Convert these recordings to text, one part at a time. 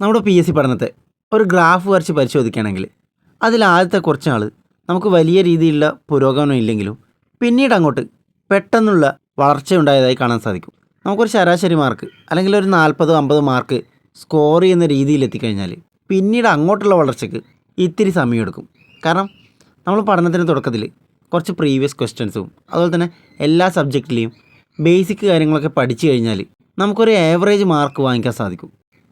നമ്മുടെ P S C പഠനത്തെ ഒരു ഗ്രാഫ് വരച്ച് പരിശോധിക്കുകയാണെങ്കിൽ അതിൽ ആദ്യത്തെ കുറച്ച് നാൾ നമുക്ക് വലിയ രീതിയിലുള്ള പുരോഗമനം ഇല്ലെങ്കിലും പിന്നീട് അങ്ങോട്ട് പെട്ടെന്നുള്ള വളർച്ച ഉണ്ടായതായി കാണാൻ സാധിക്കും. നമുക്കൊരു ശരാശരി മാർക്ക് അല്ലെങ്കിൽ ഒരു നാൽപ്പത് അമ്പത് മാർക്ക് സ്കോർ ചെയ്യുന്ന രീതിയിൽ എത്തിക്കഴിഞ്ഞാൽ പിന്നീട് അങ്ങോട്ടുള്ള വളർച്ചയ്ക്ക് ഇത്തിരി സമയമെടുക്കും കാരണം നമ്മൾ പഠനത്തിന്റെ തുടക്കത്തിൽ കുറച്ച് പ്രീവിയസ് ക്വസ്റ്റ്യൻസും അതുപോലെ തന്നെ എല്ലാ സബ്ജക്റ്റിലെയും ബേസിക് കാര്യങ്ങളൊക്കെ പഠിച്ചു കഴിഞ്ഞാൽ നമുക്കൊരു ആവറേജ് മാർക്ക് വാങ്ങിക്കാൻ സാധിക്കും.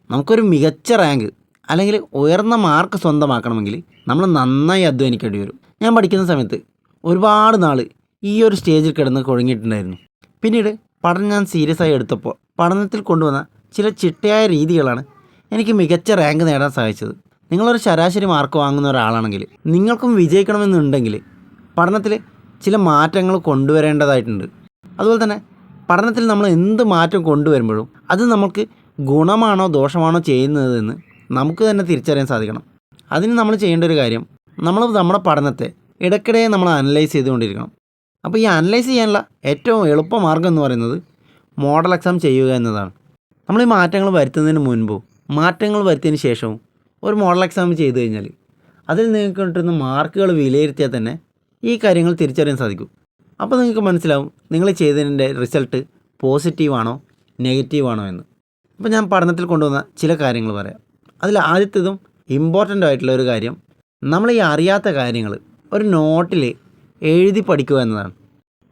നമുക്കൊരു മികച്ച റാങ്ക് അല്ലെങ്കിൽ ഉയർന്ന മാർക്ക് സ്വന്തമാക്കണമെങ്കിൽ നമ്മൾ നന്നായി അധ്വാനിക്കേണ്ടി വരും. ഞാൻ പഠിക്കുന്ന സമയത്ത് ഒരുപാട് നാൾ ഈ ഒരു സ്റ്റേജിൽ കിടന്ന് കുഴങ്ങിയിട്ടുണ്ടായിരുന്നു. പിന്നീട് പഠനം ഞാൻ സീരിയസ് ആയി എടുത്തപ്പോൾ പഠനത്തിൽ കൊണ്ടുവന്ന ചില ചിട്ടയായ രീതികളാണ് എനിക്ക് മികച്ച റാങ്ക് നേടാൻ സഹായിച്ചത്. നിങ്ങളൊരു ശരാശരി മാർക്ക് വാങ്ങുന്ന ഒരാളാണെങ്കിൽ നിങ്ങൾക്കും വിജയിക്കണമെന്നുണ്ടെങ്കിൽ പഠനത്തിൽ ചില മാറ്റങ്ങൾ കൊണ്ടുവരേണ്ടതായിട്ടുണ്ട്. അതുപോലെ തന്നെ പഠനത്തിൽ നമ്മൾ എന്ത് മാറ്റം കൊണ്ടുവരുമ്പോഴും അത് നമുക്ക് ഗുണമാണോ ദോഷമാണോ ചെയ്യുന്നതെന്ന് നമുക്ക് തന്നെ തിരിച്ചറിയാൻ സാധിക്കണം. അതിന് നമ്മൾ ചെയ്യേണ്ട ഒരു കാര്യം നമ്മൾ നമ്മുടെ പഠനത്തെ ഇടയ്ക്കിടെ നമ്മൾ അനലൈസ് ചെയ്തുകൊണ്ടിരിക്കണം. അപ്പോൾ ഈ അനലൈസ് ചെയ്യാനുള്ള ഏറ്റവും എളുപ്പ മാർഗം എന്ന് പറയുന്നത് മോഡൽ എക്സാം ചെയ്യുക എന്നതാണ്. നമ്മൾ ഈ മാറ്റങ്ങൾ വരുത്തുന്നതിന് മുൻപോ മാറ്റങ്ങൾ വരുത്തിയതിന് ശേഷവും ഒരു മോഡൽ എക്സാം ചെയ്തു കഴിഞ്ഞാൽ അതിൽ നിങ്ങൾക്ക് കിട്ടുന്ന മാർക്കുകൾ വിലയിരുത്തിയാൽ തന്നെ ഈ കാര്യങ്ങൾ തിരിച്ചറിയാൻ സാധിക്കും. അപ്പോൾ നിങ്ങൾക്ക് മനസ്സിലാവും നിങ്ങൾ ചെയ്തതിന്റെ റിസൾട്ട് പോസിറ്റീവാണോ നെഗറ്റീവാണോ എന്ന്. അപ്പോൾ ഞാൻ പഠനത്തിൽ കൊണ്ടുവന്ന ചില കാര്യങ്ങൾ പറയാം. അതിൽ ആദ്യത്തേതും ഇമ്പോർട്ടന്റ് ആയിട്ടുള്ള ഒരു കാര്യം നമ്മൾ ഈ അറിയാത്ത കാര്യങ്ങൾ ഒരു നോട്ടിൽ എഴുതി പഠിക്കുക എന്നതാണ്.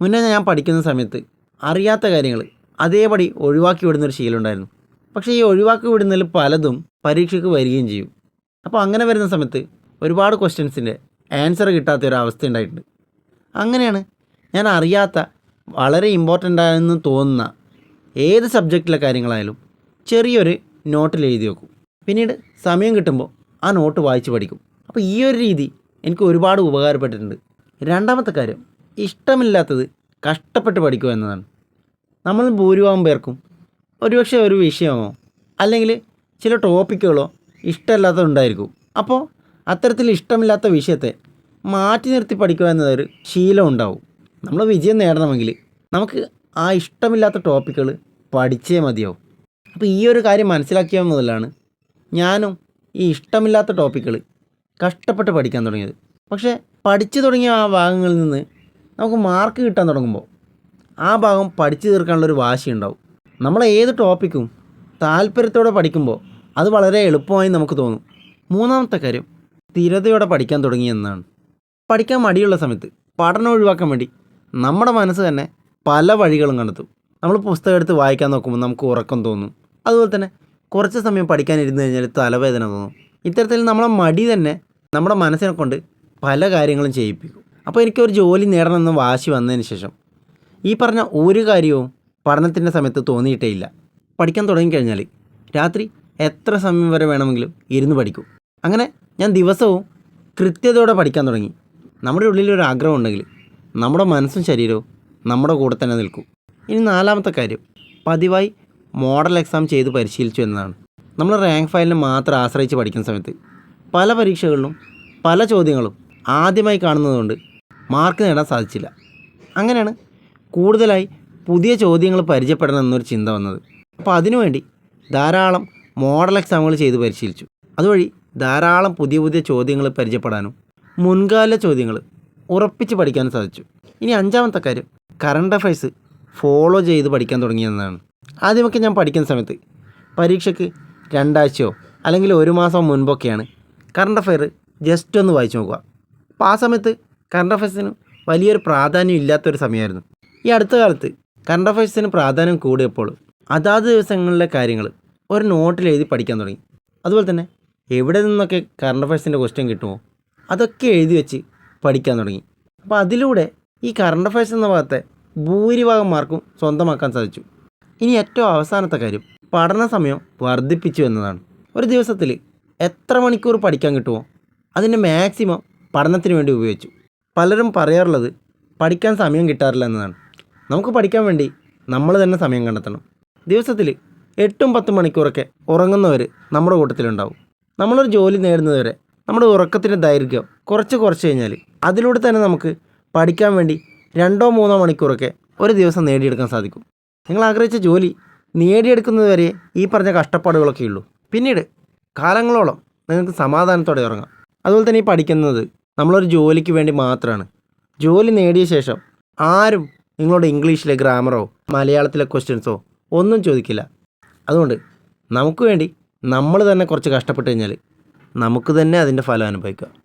മുന്നേ ഞാൻ പഠിക്കുന്ന സമയത്ത് അറിയാത്ത കാര്യങ്ങൾ അതേപടി ഒഴിവാക്കി വിടുന്നൊരു ശീലമുണ്ടായിരുന്നു പക്ഷേ ഈ ഒഴിവാക്കി വിടുന്നതിൽ പലതും പരീക്ഷയ്ക്ക് വരികയും ചെയ്യും. അപ്പോൾ അങ്ങനെ വരുന്ന സമയത്ത് ഒരുപാട് ക്വസ്റ്റ്യൻസിന്റെ ആൻസർ കിട്ടാത്ത ഒരു അവസ്ഥ ഉണ്ടായിട്ടുണ്ട്. അങ്ങനെയാണ് ഞാൻ അറിയാത്ത വളരെ ഇമ്പോർട്ടന്റ് ആയെന്ന് തോന്നുന്ന ഏത് സബ്ജക്റ്റിലെ കാര്യങ്ങളായാലും ചെറിയൊരു നോട്ടിൽ എഴുതി വെക്കും. പിന്നീട് സമയം കിട്ടുമ്പോൾ ആ നോട്ട് വായിച്ച് പഠിക്കും. അപ്പോൾ ഈ ഒരു രീതി എനിക്ക് ഒരുപാട് ഉപകാരപ്പെട്ടിട്ടുണ്ട്. രണ്ടാമത്തെ കാര്യം ഇഷ്ടമില്ലാത്തത് കഷ്ടപ്പെട്ട് പഠിക്കുക എന്നതാണ്. നമ്മൾ ഭൂരിഭാഗം പേർക്കും ഒരുപക്ഷെ ഒരു വിഷയമോ അല്ലെങ്കിൽ ചില ടോപ്പിക്കുകളോ ഇഷ്ടമല്ലാത്തതുണ്ടായിരിക്കും. അപ്പോൾ അത്തരത്തിൽ ഇഷ്ടമില്ലാത്ത വിഷയത്തെ മാറ്റി നിർത്തി പഠിക്കുക എന്നതൊരു ശീലം ഉണ്ടാവും. നമ്മൾ വിജയം നേടണമെങ്കിൽ നമുക്ക് ആ ഇഷ്ടമില്ലാത്ത ടോപ്പിക്കുകൾ പഠിച്ചേ മതിയാവും. അപ്പോൾ ഈ ഒരു കാര്യം മനസ്സിലാക്കിയ മുതലാണ് ഞാനും ഈ ഇഷ്ടമില്ലാത്ത ടോപ്പിക്കുകൾ കഷ്ടപ്പെട്ട് പഠിക്കാൻ തുടങ്ങിയത്. പക്ഷേ പഠിച്ചു തുടങ്ങിയ ആ ഭാഗങ്ങളിൽ നിന്ന് നമുക്ക് മാർക്ക് കിട്ടാൻ തുടങ്ങുമ്പോൾ ആ ഭാഗം പഠിച്ചു തീർക്കാനുള്ളൊരു വാശി ഉണ്ടാവും. നമ്മൾ ഏത് ടോപ്പിക്കും താല്പര്യത്തോടെ പഠിക്കുമ്പോൾ അത് വളരെ എളുപ്പമായി നമുക്ക് തോന്നും. മൂന്നാമത്തെ കാര്യം സ്ഥിരതയോടെ പഠിക്കാൻ തുടങ്ങി എന്നാണ്. പഠിക്കാൻ മടിയുള്ള സമയത്ത് പഠനം ഒഴിവാക്കാൻ വേണ്ടി നമ്മുടെ മനസ്സ് തന്നെ പല വഴികളും കണ്ടെത്തും. നമ്മൾ പുസ്തകം എടുത്ത് വായിക്കാൻ നോക്കുമ്പോൾ നമുക്ക് ഉറക്കം തോന്നും. അതുപോലെ തന്നെ കുറച്ച് സമയം പഠിക്കാൻ ഇരുന്ന് കഴിഞ്ഞാൽ തലവേദന തോന്നും. ഇത്തരത്തിൽ നമ്മളെ മടി തന്നെ നമ്മുടെ മനസ്സിനെ കൊണ്ട് പല കാര്യങ്ങളും ചെയ്യിപ്പിക്കും. അപ്പോൾ എനിക്കൊരു ജോലി നേടണമെന്ന് വാശി വന്നതിന് ശേഷം ഈ പറഞ്ഞ ഒരു കാര്യവും പഠനത്തിന്റെ സമയത്ത് തോന്നിയിട്ടേ ഇല്ല. പഠിക്കാൻ തുടങ്ങിക്കഴിഞ്ഞാൽ രാത്രി എത്ര സമയം വരെ വേണമെങ്കിലും ഇരുന്ന് പഠിക്കും. അങ്ങനെ ഞാൻ ദിവസവും കൃത്യതയോടെ പഠിക്കാൻ തുടങ്ങി. നമ്മുടെ ഉള്ളിൽ ഒരു ആഗ്രഹം ഉണ്ടെങ്കിൽ നമ്മുടെ മനസ്സും ശരീരവും നമ്മുടെ കൂടെ തന്നെ നിൽക്കും. ഇനി നാലാമത്തെ കാര്യം പതിവായി മോഡൽ എക്സാം ചെയ്ത് പരിശീലിച്ചു എന്നതാണ്. നമ്മൾ റാങ്ക് ഫയലിനെ മാത്രം ആശ്രയിച്ച് പഠിക്കുന്ന സമയത്ത് പല പരീക്ഷകളിലും പല ചോദ്യങ്ങളും ആദ്യമായി കാണുന്നതുകൊണ്ട് മാർക്ക് നേടാൻ സാധിച്ചില്ല. അങ്ങനെയാണ് കൂടുതലായി പുതിയ ചോദ്യങ്ങൾ പരിചയപ്പെടണം എന്നൊരു ചിന്ത വന്നത്. അപ്പോൾ അതിനുവേണ്ടി ധാരാളം മോഡൽ എക്സാമുകൾ ചെയ്ത് പരിശീലിച്ചു. അതുവഴി ധാരാളം പുതിയ പുതിയ ചോദ്യങ്ങൾ പരിചയപ്പെടാനും മുൻകാല ചോദ്യങ്ങൾ ഉറപ്പിച്ച് പഠിക്കാനും സാധിച്ചു. ഇനി അഞ്ചാമത്തെ കാര്യം കറണ്ട് അഫയേഴ്സ് ഫോളോ ചെയ്ത് പഠിക്കാൻ തുടങ്ങിയെന്നതാണ് ആദ്യമൊക്കെ ഞാൻ പഠിക്കുന്ന സമയത്ത് പരീക്ഷയ്ക്ക് രണ്ടാഴ്ചയോ അല്ലെങ്കിൽ ഒരു മാസം മുൻപൊക്കെയാണ് കറണ്ട് അഫയർ ജസ്റ്റ് ഒന്ന് വായിച്ചു നോക്കുക. അപ്പോൾ ആ സമയത്ത് കറണ്ട് അഫയേഴ്സിന് വലിയൊരു പ്രാധാന്യം ഇല്ലാത്തൊരു സമയമായിരുന്നു. ഈ അടുത്ത കാലത്ത് കറണ്ട് അഫയേഴ്സിന് പ്രാധാന്യം കൂടിയപ്പോൾ അതാത് ദിവസങ്ങളിലെ കാര്യങ്ങൾ ഒരു നോട്ടിൽ എഴുതി പഠിക്കാൻ തുടങ്ങി. അതുപോലെ തന്നെ എവിടെ നിന്നൊക്കെ കറണ്ട് അഫയേഴ്സിന്റെ ക്വസ്റ്റ്യൻ കിട്ടുമോ അതൊക്കെ എഴുതി വെച്ച് പഠിക്കാൻ തുടങ്ങി. അപ്പോൾ അതിലൂടെ ഈ കറണ്ട് അഫയേഴ്സ് എന്ന ഭാഗത്തെ ഭൂരിഭാഗം മാർക്കും സ്വന്തമാക്കാൻ സാധിച്ചു. ഇനി ഏറ്റവും അവസാനത്തെ കാര്യം. പഠന സമയം വർദ്ധിപ്പിച്ചു എന്നതാണ്. ഒരു ദിവസത്തിൽ എത്ര മണിക്കൂർ പഠിക്കാൻ കിട്ടുമോ? അതിന്റെ മാക്സിമം പഠനത്തിന് വേണ്ടി ഉപയോഗിച്ചു. പലരും പറയാറുള്ളത് പഠിക്കാൻ സമയം കിട്ടാറില്ല എന്നതാണ്. നമുക്ക് പഠിക്കാൻ വേണ്ടി നമ്മൾ തന്നെ സമയം കണ്ടെത്തണം. ദിവസത്തിൽ എട്ടും പത്തും മണിക്കൂറൊക്കെ ഉറങ്ങുന്നവർ നമ്മുടെ കൂട്ടത്തിലുണ്ടാവും. നമ്മളൊരു ജോലി നേടുന്നതുവരെ നമ്മുടെ ഉറക്കത്തിന്റെ ദൈർഘ്യം കുറച്ച് കുറച്ച് കഴിഞ്ഞാൽ അതിലൂടെ തന്നെ നമുക്ക് പഠിക്കാൻ വേണ്ടി രണ്ടോ മൂന്നോ മണിക്കൂറൊക്കെ ഒരു ദിവസം നേടിയെടുക്കാൻ സാധിക്കും. നിങ്ങൾ ആഗ്രഹിച്ച ജോലി നേടിയെടുക്കുന്നതുവരെ ഈ പറഞ്ഞ കഷ്ടപ്പാടുകളൊക്കെ ഉള്ളൂ. പിന്നീട് കാലങ്ങളോളം നിങ്ങൾക്ക് സമാധാനത്തോടെ ഉറങ്ങാം. അതുപോലെ തന്നെ ഈ പഠിക്കുന്നത് നമ്മളൊരു ജോലിക്ക് വേണ്ടി മാത്രമാണ് ജോലി നേടിയ ശേഷം ആരും നിങ്ങളോട് ഇംഗ്ലീഷിലെ ഗ്രാമറോ മലയാളത്തിലെ ക്വസ്റ്റ്യൻസോ ഒന്നും ചോദിക്കില്ല. അതുകൊണ്ട് നമുക്ക് വേണ്ടി നമ്മൾ തന്നെ കുറച്ച് കഷ്ടപ്പെട്ട് കഴിഞ്ഞാൽ നമുക്ക് തന്നെ അതിന്റെ ഫലം അനുഭവിക്കാം.